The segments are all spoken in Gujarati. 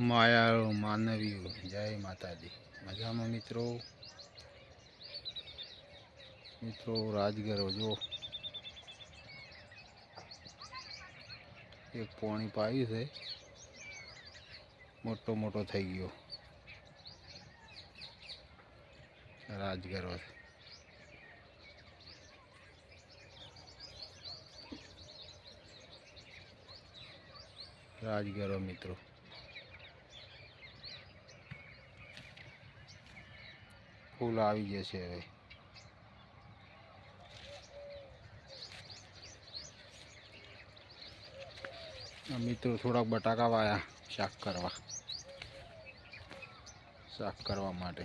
માયાળુ માનવીઓ, જય માતાજી. મજામાં મિત્રો? મિત્રો, રાજગરો, જો. એક પોણી પાયું છે. મોટો મોટો થઈ ગયો. રાજગરો. રાજગરો મિત્રો. ફૂલ આવી જશે હવે. આ મિત્રો થોડાક બટાકા વાયા શાક કરવા. શાક કરવા માટે.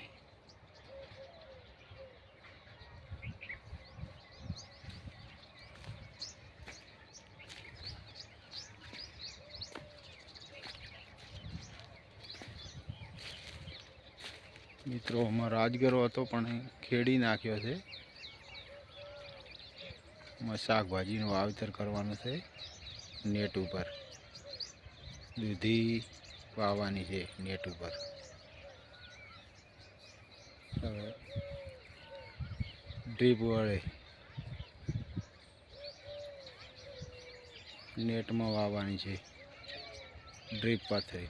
મિત્રો આમાં રાજગરો હતો પણ ખેડી નાખ્યો છે. એમાં શાકભાજીનું વાવેતર કરવાનું છે નેટ ઉપર. દૂધી વાવવાની છે નેટ ઉપર. હવે ડ્રીપ વડે નેટમાં વાવવાની છે ડ્રીપ પાથરી.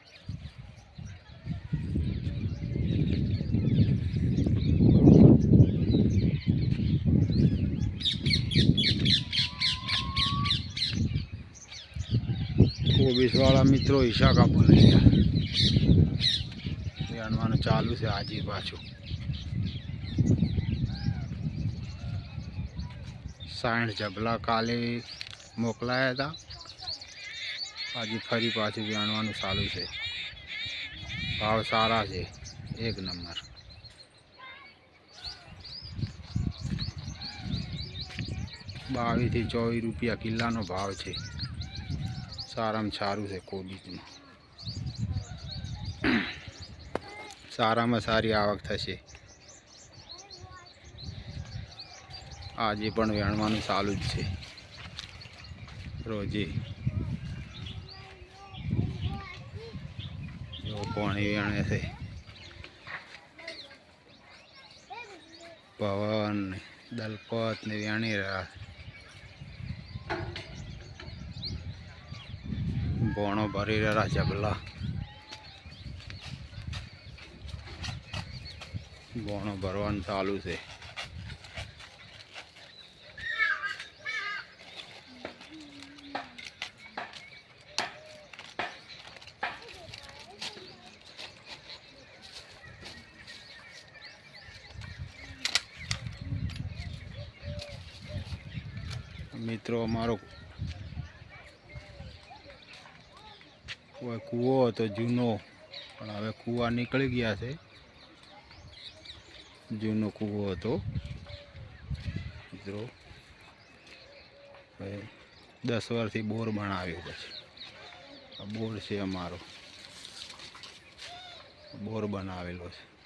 કોબીસવાળા મિત્રો ઈશા કાપવા લઈ ગયા જાણવાનું ચાલુ છે આજે પાછું. સાઠ જબલા કાલે મોકલાયા હતા. આજે ફરી પાછું જાણવાનું ચાલુ છે. ભાવ સારા છે, એક નંબર. બાવીસથી ચોવીસ રૂપિયા કિલ્લાનો ભાવ છે. સારામાં સારું છે કોબીજનું સારામાં સારી આવક થશે. આજે પણ વેણવાનું ચાલુ જ છે. રોજે. પાણી વેણે છે. પવન દલપત ને વેણી રહ્યા. બોણો ભરી રહ્યા જબલા બોણો ભરવાનું ચાલુ છે. મિત્રો અમારો કૂવો હતો જૂનો. પણ હવે કૂવા નીકળી ગયા છે. જૂનો કૂવો હતો. મિત્રો દસ વર્ષથી બોર બનાવ્યો પછી. આ બોર છે અમારો. બોર બનાવેલો છે.